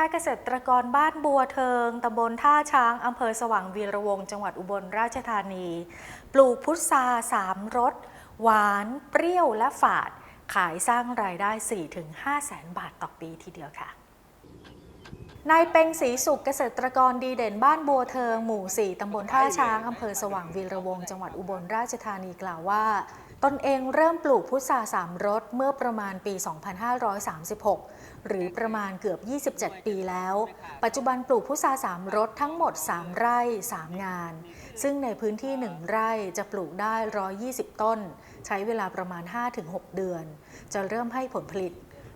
ค่ายเกษตรกรบ้านบัวเทิง ตำบลท่าช้าง อำเภอสว่างวีระวง จังหวัดอุบลราชธานี ปลูกพุทราสามรส หวาน เปรี้ยวและฝาด ขายสร้างรายได้ 4-5แสนบาทต่อปีทีเดียวค่ะนายเป็งศรีสุขเกษตรกรดีเด่นบ้านบัวเทิง หมู่ 4 ตำบลท่าช้าง อำเภอสว่างวีระวง จังหวัดอุบลราชธานีกล่าวว่า ตนเองเริ่มปลูกพุทราสามรสเมื่อประมาณปี 2536 หรือประมาณเกือบ 27 ปีแล้ว ปัจจุบันปลูกพุทราสามรสทั้งหมด 3 ไร่ 3 งาน ซึ่งในพื้นที่ 1 ไร่จะปลูกได้ 120 ต้น ใช้เวลาประมาณ 5-6 เดือน จะเริ่มให้ผลผลิต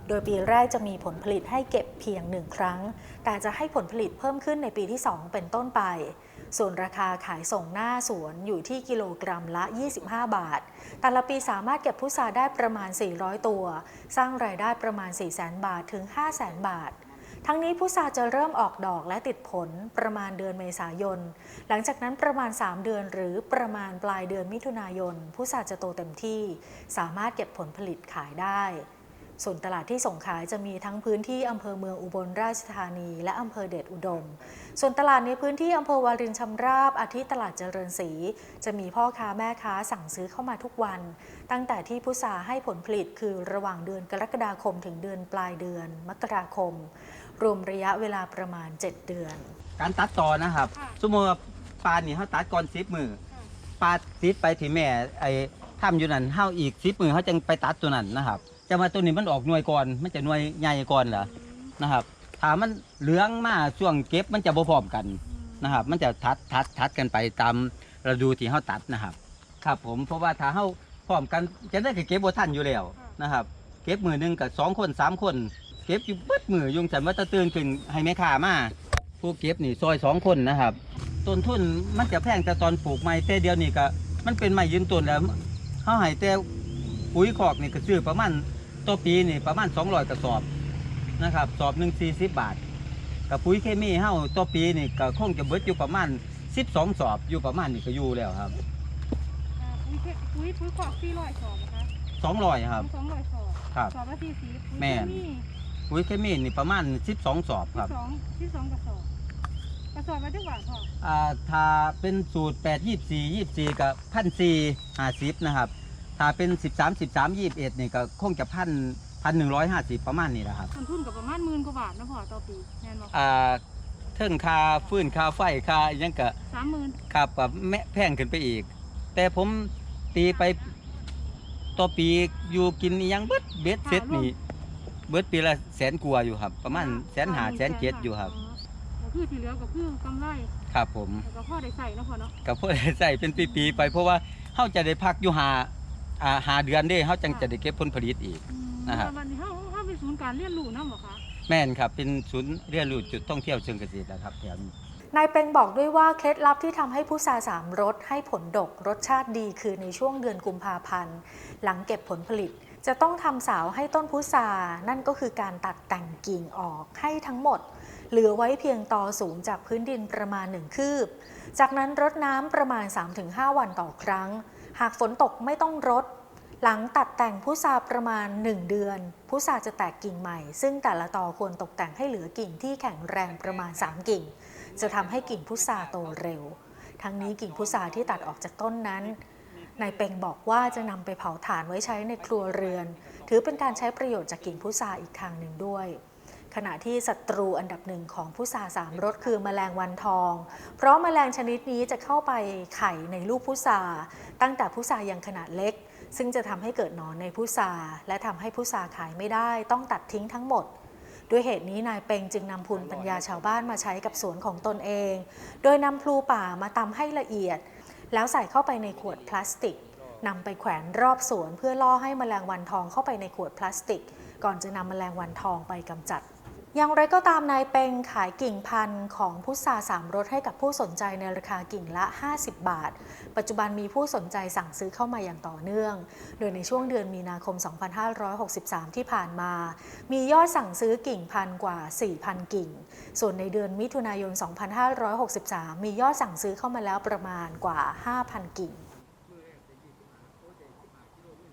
โดยปีแรกจะมีผลผลิตให้เก็บเพียงหนึ่งครั้ง แต่จะให้ผลผลิตเพิ่มขึ้นในปีที่ 2 เป็นต้นไป ส่วนราคาขายส่งหน้าสวนอยู่ที่กิโลกรัมละ 25 บาท แต่ละปีสามารถเก็บพุทราได้ประมาณ 400 ตัว สร้างรายได้ประมาณ 400,000 บาทถึง 500,000 บาททั้งนี้พุทราจะเริ่มออกดอกและติดผลประมาณเดือนเมษายน หลังจากนั้นประมาณ 3 เดือนหรือประมาณปลายเดือนมิถุนายนพุทราจะโตเต็มที่ สามารถเก็บผลผลิตขายได้ ส่วนตลาดที่ส่งขายจะมีทั้งพื้นที่อำเภอเมืองอุบลราชธานี และอำเภอเดชอุดม ส่วนตลาดในพื้นที่อำเภอวารินชำราบอาทิตลาดเจริญศรีจะมีพ่อค้าแม่ค้าสั่งซื้อเข้ามาทุกวัน ตั้งแต่ที่พุทราให้ผลผลิตคือระหว่างเดือนกรกฎาคมถึงเดือนปลายเดือน มกราคม รวมระยะเวลาประมาณ 7 เดือน การตัดต่อนะครับค่ะสมมติว่าปลานี่เขาตัดก่อนสิบมือปลาติดไปที่แม่ไอ้ทำอยู่นั่นเฮาอีกสิบมือเขาจึงไปตัดตัวนั้นนะครับ จะมาตัวนี้มันออกหน่วยก่อน มันจะหน่วยใหญ่ก่อนเหรอนะครับถ้ามันเหลืองมาช่วงเก็บมันจะบ่พร้อมกันนะครับ มันจะทัดทัดทัดกันไปตามฤดูที่เฮาตัดนะครับ ครับ ผมเพราะว่าถ้าเฮาพร้อมกันจะได้ก็เก็บบ่ทันอยู่แล้วนะครับ เก็บมือหนึงกับสองคนสามคน เก็บอยู่เบิดมือยุงฉันว่าตะตื่นขึ้นให้แม่ค้ามาผู้เก็บนี่ซอยสองคนนะครับต้นทุนมันจะแพงแต่ตอนปลูกไม้แต่เดียวนี่ก็มันเป็นไม้ยืนต้นแล้วเขาให้แต่ปุ๋ยคอกนี่ก็ซื้อประมาณ ต่อปีนี่ประมาณ200กระสอบนะครับสอบหนึ่งสี่สิบบาท กับปุ๋ยเคมีเฮาต่อปีนี่ก็คงจะเบิดอยู่ประมาณ12สอบอยู่ประมาณนี่ก็อยู่แล้วครับอ่าปุ๋ยเคปุ๋ยปุ๋ยขอกสี่ร้อยสอบนะคะ200ครับ สองร้อยสอบครับ สอบละสี่สิบปุ๋ยแม่น เคมีปุ๋ยเคมีนี่ประมาณ12สอบครับที่สองที่สองกระสอบกระสอบละจังหวัดพ่ออ่าถ้าเป็นสูตร8 24 24กับพันสี่ห้าสิบนะครับ ถ้าเป็น13 13 21นี่ก็คงจะพันพันหนึ่งร้อยห้าสิบประมาณนี้แหละครับต้นทุนกับประมาณหมื่นกว่าบาทนะพ่อต่อปีแน่นบอกอ่าเทิงค่าฟื้นค่าไฟค่าอิหยังก็สามหมื่นค่าปรับแม่แพงขึ้นไปอีก แต่ผมตีไปต่อปีอยู่กินอิหยังเบิดเบ็ดเสร็จนี่เบิดปีละแสนกว่าอยู่ครับ ประมาณแสนหาแสนเจ็ดอยู่ครับ ก็คือที่เหลือก็คือกำไรครับผมแล้วก็พ่อได้ใส่เนาะพ่อเนาะ กับเพื่อใส่เป็นปีๆไปเพราะว่าเขาจะได้พักอยู่หา อ่าหาเดือนเด้เขาจังจะได้เก็บผลผลิตอีกอืมนะครับแล้ววันนี้เขาเขาเป็นศูนย์การเรียนรู้นะหรอคะ แม่นครับ เป็นศูนย์เรียนรู้จุดท่องเที่ยวเชิงเกษตรนะครับแถวนี้นายเป็งบอกด้วยว่าเคล็ดลับที่ทำให้พุทราสามรสให้ผลดกรสชาติดีคือในช่วงเดือนกุมภาพันธ์ หลังเก็บผลผลิต จะต้องทำสาวให้ต้นพุทรานั่นก็คือการตัดแต่งกิ่งออกให้ทั้งหมด เหลือไว้เพียงตอสูงจากพื้นดินประมาณ 1 คืบ จากนั้นรดน้ำประมาณ 3-5 วันต่อครั้ง หากฝนตกไม่ต้องรด หลังตัดแต่งพุทราประมาณ 1 เดือนพุทราจะแตกกิ่งใหม่ ซึ่งแต่ละตอควรตกแต่งให้เหลือกิ่งที่แข็งแรงประมาณ 3 กิ่ง จะทำให้กิ่งพุทราโตเร็ว ทั้งนี้กิ่งพุทราที่ตัดออกจากต้นนั้นนายเปงบอกว่าจะนำไปเผาถ่านไว้ใช้ในครัวเรือน ถือเป็นการใช้ประโยชน์จากกิ่งพุทราอีกทางหนึ่งด้วย ขณะที่ศัตรูอันดับหนึ่งของพุทราสามรสคือแมลงวันทอง เพราะแมลงชนิดนี้จะเข้าไปไข่ในลูกพุทราตั้งแต่พุทรายังขนาดเล็ก ซึ่งจะทำให้เกิดหนอนในพุทราและทำให้พุทราขายไม่ได้ ต้องตัดทิ้งทั้งหมด ด้วยเหตุนี้นายเปงจึงนำภูมิปัญญาชาวบ้านมาใช้กับสวนของตนเอง โดยนำพลูป่ามาตำให้ละเอียด แล้วใส่เข้าไปในขวดพลาสติกนำไปแขวนรอบสวนเพื่อล่อให้แมลงวันทองเข้าไปในขวดพลาสติก ก่อนจะนำแมลงวันทองไปกำจัด อย่างไรก็ตามนายเป็งขายกิ่งพันธุ์ของพุทราสามรสให้กับผู้สนใจในราคากิ่งละ 50 บาท ปัจจุบันมีผู้สนใจสั่งซื้อเข้ามาอย่างต่อเนื่อง โดยในช่วงเดือนมีนาคม 2563 ที่ผ่านมา มียอดสั่งซื้อกิ่งพันธุ์กว่า 4,000 กิ่ง ส่วนในเดือนมิถุนายน 2563 มียอดสั่งซื้อเข้ามาแล้วประมาณกว่า 5,000 กิ่ง